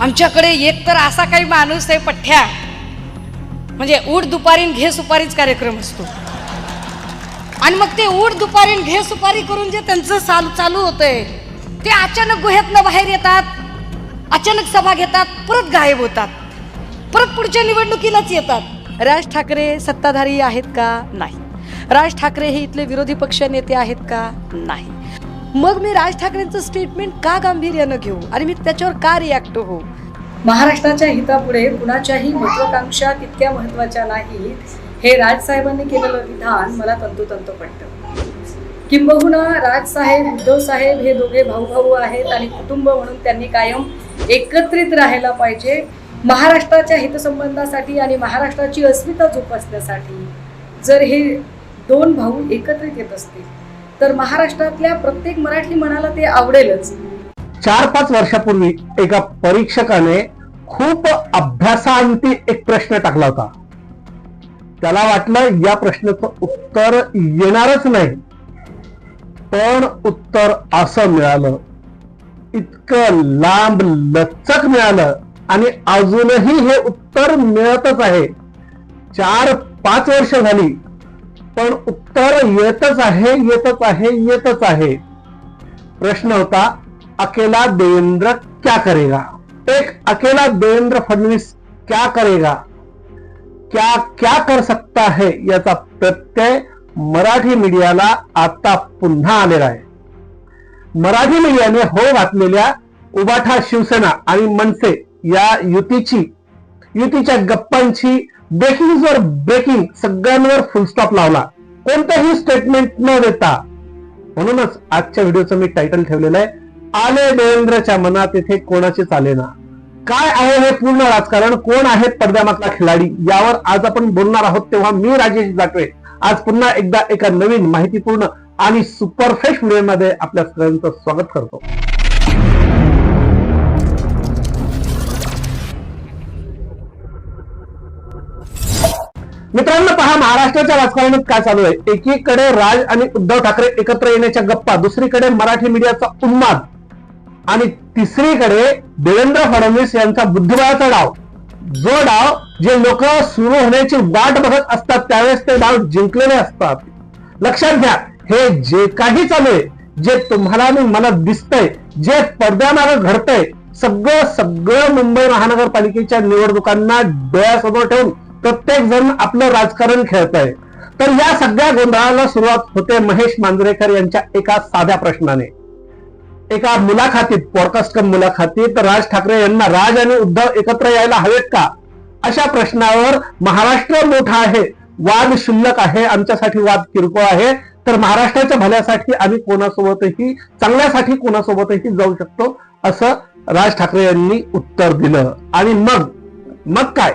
आमच्याकडे एक तर असा काही माणूस आहे पठ्ठ्या. म्हणजे उठ दुपारीन घे सुपारीच कार्यक्रम असतो. आणि मग ते उठ दुपारीन घे सुपारी करून जे त्यांचं चालू चालू होतंय ते अचानक गुहेतनं बाहेर येतात अचानक सभा घेतात परत गायब होतात. परत पुढच्या निवडणुकीलाच येतात. राज ठाकरे सत्ताधारी आहेत का? नाही. राज ठाकरे हे इथले विरोधी पक्ष नेते आहेत का? नाही. मग मी राज ठाकरेंचं स्टेटमेंट का गांभीर्यानं घेऊ? आणि मी त्याच्यावर का रिॲक्ट होऊ? महाराष्ट्राच्या हितापुढे कुणाच्याही महत्वाकांक्षा तितक्या महत्त्वाच्या नाहीत हे राजसाहेबांनी केलेलं विधान मला तंतोतंत पडतं किंबहुना राजसाहेब उद्धव साहेब हे दोघे भाऊ भाऊ आहेत आणि कुटुंब म्हणून त्यांनी कायम एकत्रित राहायला पाहिजे. महाराष्ट्राच्या हितसंबंधासाठी आणि महाराष्ट्राची अस्मिता जोपासण्यासाठी जर हे दोन भाऊ एकत्रित येत असतील तर महाराष्ट्रातल्या प्रत्येक मराठी मनाला ते आवडेलच. चार पाच वर्षापूर्वी एका परीक्षकाने खूप अभ्यासांती एक प्रश्न टाकला होता. त्याला वाटलं या प्रश्नाचं उत्तर येणारच नाही. पण उत्तर असं मिळालं. इतकं लांब लचक मिळालं आणि अजूनही हे उत्तर मिळतच आहे. चार पाच वर्ष झाली पण उत्तर येतच आहे येतच आहे येतच आहे. प्रश्न होता अकेला देवेंद्र क्या करेगा? एक अकेला देवेंद्र फडणवीस क्या करेगा? क्या क्या कर सकता है याचा प्रत्यय मराठी मीडियाला आता पुन्हा आलेला आहे. मराठी मीडियाने हो घातलेल्या उबाठा शिवसेना आणि मनसे या युतीची युतीच्या गप्पांची बेकिंग वर ब्रेकिंग सगळ्यांवर फुलस्टॉप लावला. कोणतंही स्टेटमेंट न देता. म्हणूनच आजच्या व्हिडिओचं मी टायटल ठेवलेलं आहे आले देवेंद्रच्या मनात येथे कोणाचेच आले ना काय आहे हे पूर्ण राजकारण? कोण आहे पडद्यामातला खिलाडी? यावर आज आपण बोलणार आहोत तेव्हा मी राजेश जाटवे. आज पुन्हा एकदा एका नवीन माहितीपूर्ण आणि सुपरफेश व्हिडिओमध्ये आपल्या सगळ्यांचं स्वागत करतो. मित्रांनो पहा महाराष्ट्राच्या राजकारणात काय चालू आहे? एकीकडे राज आणि उद्धव ठाकरे एकत्र येण्याच्या गप्पा दुसरीकडे मराठी मीडियाचा उन्माद आणि तिसरीकडे देवेंद्र फडणवीस यांचा बुद्धिबळाचा डाव. जो डाव जे लोक सुरू होण्याची वाट बघत असतात त्यावेळेस ते डाव जिंकलेले असतात. लक्षात घ्या हे जे काही चालू आहे जे तुम्हाला आणि मला दिसतंय जे पडद्यामागं घडतंय सगळं सगळं मुंबई महानगरपालिकेच्या निवडणुकांना डोळ्यासमोर ठेवून प्रत्येक जण आपलं राजकारण खेळत आहे तर या सगळ्या गोंधळाला सुरुवात होते महेश मांजरेकर यांच्या एका साध्या प्रश्नाने. एका मुलाखतीत पॉडकास्ट मुलाखतीत राज ठाकरे यांना राज आणि उद्धव एकत्र यायला हवेत का? अशा प्रश्नावर महाराष्ट्र मोठा आहे वाद शुल्लक आहे आमच्यासाठी वाद किरकोळ आहे तर महाराष्ट्राच्या भल्यासाठी आम्ही कोणासोबतही चांगल्यासाठी कोणासोबतही जाऊ शकतो असं राज ठाकरे यांनी उत्तर दिलं. आणि मग मग काय?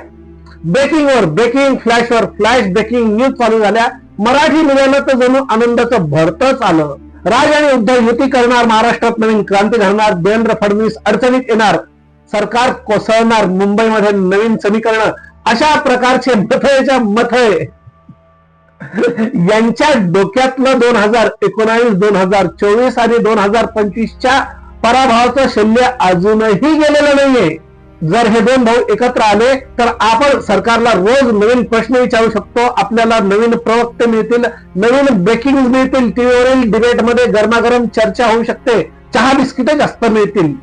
ब्रेकिंग वर ब्रेकिंग फ्लॅश वर फ्लॅश ब्रेकिंग न्यूज चालू झाल्या. मराठी मीडियानं तर जणू आनंदाचं भरतच आलं. राज आणि उद्धव युती करणार महाराष्ट्रात नवीन क्रांती घडणार देवेंद्र फडणवीस अडचणीत येणार. सरकार कोसळणार मुंबईमध्ये नवीन समीकरण. अशा प्रकारचे मथळेच्या मथळे. यांच्या डोक्यातलं दोन हजार एकोणावीस दोन हजार चोवीस आणि दोन हजार पंचवीसच्या पराभवाचं शल्य अजूनही गेलेलं नाहीये. जर हे दोन भाऊ एकत्र आले तर आपण सरकारला रोज नवीन प्रश्न विचारू शकतो. आपल्याला नवीन प्रवक्ते मिळतील नवीन ब्रेकिंग मिळतील. टीव्हीवरील डिबेटमध्ये गरमागरम चर्चा होऊ शकते. चहा बिस्किटे जास्त मिळतील.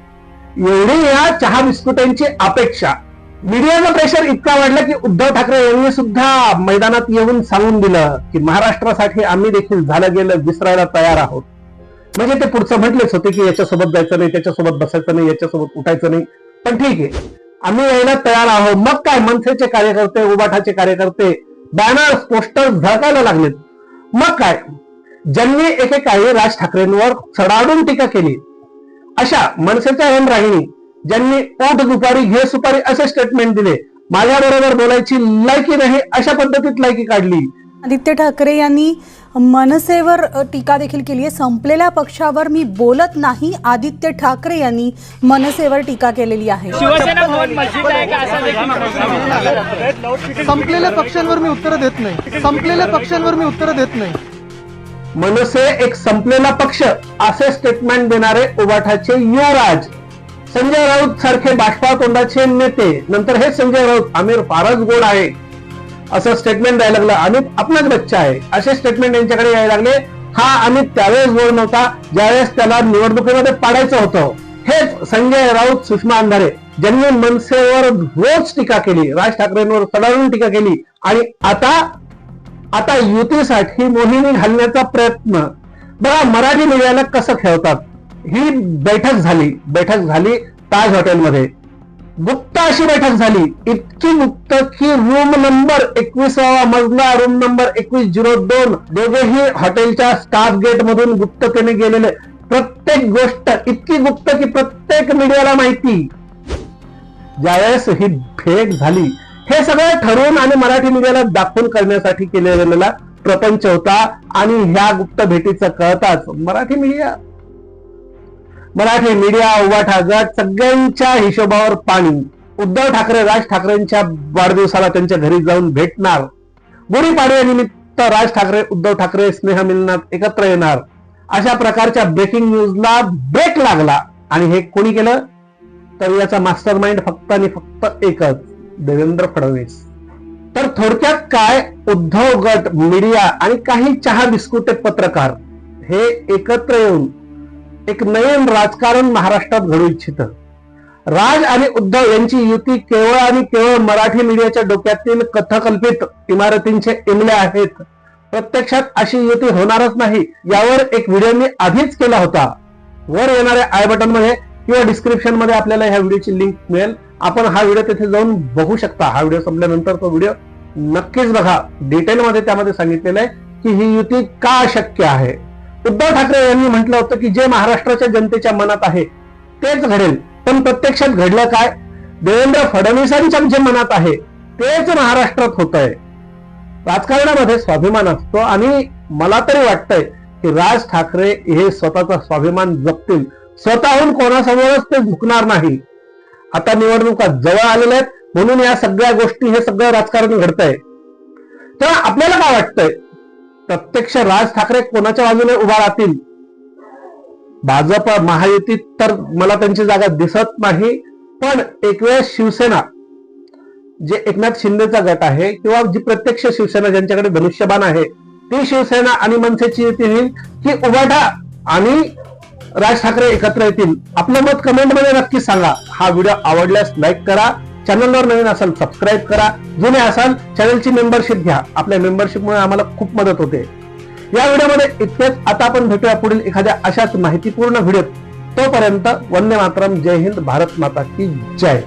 एवढी या चहा बिस्कुटांची अपेक्षा. मीडियाचं प्रेशर इतका वाढलं की उद्धव ठाकरे यांनी सुद्धा मैदानात येऊन सांगून दिलं की महाराष्ट्रासाठी आम्ही देखील झालं गेलं विसरायला तयार आहोत. म्हणजे ते पुढचं म्हटलेच होते की याच्यासोबत जायचं नाही त्याच्यासोबत बसायचं नाही याच्यासोबत उठायचं नाही. पण ठीक आहे. आम्ही यायला तयार आहोत. मग काय? मनसेचे कार्यकर्ते उबाठाचे कार्यकर्ते बॅनर्स पोस्टर्स झळकायला लागलेत. मग काय? ज्यांनी एकेकाळी राज ठाकरेंवर चढाडून टीका केली. अशा मनसेच्या राहिणी ज्यांनी ओट दुपारी घे सुपारी असे स्टेटमेंट दिले. माझ्या बरोबर बोलायची लायकी नाही अशा पद्धतीत लायकी काढली. आदित्य ठाकरे यांनी मनसेवर टीका देखील केली आहे. संपलेल्या पक्षावर मी बोलत नाही. आदित्य ठाकरे यांनी मनसेवर टीका केलेली आहे. शिवसेना भवन मस्जिद आहे का असा देखील प्रश्न संपलेल्या पक्षांवर मी उत्तर देत नाही. संपलेल्या पक्षांवर मी उत्तर देत नाही. मनसे एक संपलेला पक्ष असे स्टेटमेंट देणारे उबाठाचे युवराज संजय राऊत सारखे बाष्पा तोंडाचे नेते नंतर हे संजय राऊत आमिर फारच गोड आहे असं स्टेटमेंट द्यायला लागलं. अमित आपलाच बच्चा आहे. असे स्टेटमेंट यांच्याकडे यायला लागले. हा अमित त्यावेळेस बोल नव्हता ज्यावेळेस त्याला निवडणुकीमध्ये पाडायचं होतं. हेच संजय राऊत सुषमा अंधारे ज्यांनी मनसेवर रोज टीका केली राज ठाकरेंवर सडावून टीका केली. आणि आता आता युतीसाठी मोहिनी घालण्याचा प्रयत्न. बघा मराठी मीडियाला कसं खेळतात. ही बैठक झाली. बैठक झाली ताज हॉटेलमध्ये. गुप्त अशी बैठक झाली. इतकी गुप्त की रूम नंबर एकवीसावा मजला रूम नंबर एकवीस झिरो दोन. दोघेही हॉटेलच्या स्टाफ गेट मधून गुप्ततेने गेलेले. प्रत्येक गोष्ट इतकी गुप्त की प्रत्येक मीडियाला माहिती. ज्यावेळेस ही भेट झाली हे सगळं ठरवून आणि मराठी मीडियाला दाखवून करण्यासाठी केलेला प्रपंच होता आणि ह्या गुप्त भेटीचं कळताच मराठी मीडिया मराठी मीडिया उभा गट सगळ्यांच्या हिशोबावर पाणी. उद्धव ठाकरे राज ठाकरेंच्या वाढदिवसाला त्यांच्या घरी जाऊन भेटणार. गुढीपाडव्यानिमित्त राज ठाकरे उद्धव ठाकरे स्नेह मिलनात एकत्र येणार. अशा प्रकारच्या ब्रेकिंग न्यूजला ब्रेक लागला. आणि हे कोणी केलं? तर याचा मास्टर माइंड फक्त आणि फक्त एकच देवेंद्र फडणवीस. तर थोडक्यात काय? उद्धव गट मीडिया आणि काही चहा बिस्कुटे पत्रकार हे एकत्र येऊन एक नवीन राजकारण महाराष्ट्रात घडू इच्छित. राज आणि उद्धव यांची युती केवळ आणि केवळ मराठी मीडियाच्या डोक्यातील कथकल्पित इमारतींचे इमले आहेत. प्रत्यक्षात अशी युती होणारच नाही यावर एक व्हिडिओ मी आधीच केला होता. वर येणाऱ्या आय बटनमध्ये किंवा डिस्क्रिप्शनमध्ये आपल्याला ह्या व्हिडिओची लिंक मिळेल. आपण हा व्हिडिओ तिथे जाऊन बघू शकता. हा व्हिडिओ संपल्यानंतर तो व्हिडिओ नक्कीच बघा. डिटेलमध्ये त्यामध्ये सांगितलेलं आहे की ही युती का शक्य आहे? उद्धव ठाकरे यांनी म्हटलं होतं की जे महाराष्ट्राच्या जनतेच्या मनात आहे तेच घडेल. पण प्रत्यक्षात घडलं काय? देवेंद्र फडणवीसांच्या जे मनात आहे तेच महाराष्ट्रात होत आहे राजकारणामध्ये स्वाभिमान असतो आणि मला तरी वाटतंय की राज ठाकरे हे स्वतःचा स्वाभिमान जपतील. स्वतःहून कोणासमोरच ते झुकणार नाही. आता निवडणुका जवळ आलेल्या आहेत म्हणून या सगळ्या गोष्टी हे सगळं राजकारण घडतंय. तर आपल्याला काय वाटतंय? प्रत्यक्ष राज ठाकरे कोणाच्या बाजूने उभा राहतील? भाजप महायुतीत तर मला त्यांची जागा दिसत नाही पण एक वेळ शिवसेना जे एकनाथ शिंदेचा गट आहे किंवा जी प्रत्यक्ष शिवसेना ज्यांच्याकडे धनुष्यबाण आहे ती शिवसेना आणि मनसेची युती होईल की उभाटा आणि राज ठाकरे एकत्र येतील? आपलं मत कमेंटमध्ये नक्की सांगा. हा व्हिडिओ आवडल्यास लाईक करा. चॅनलवर नवीन असाल सबस्क्राईब करा. जुने असाल चॅनलची मेंबरशिप घ्या. आपल्या मेंबरशिपमुळे आम्हाला खूप मदत होते. या व्हिडिओमध्ये इतकेच. आता आपण भेटूया पुढील एखाद्या अशाच माहितीपूर्ण व्हिडिओत. तोपर्यंत वंदे मातरम. जय हिंद. भारत माता की जय.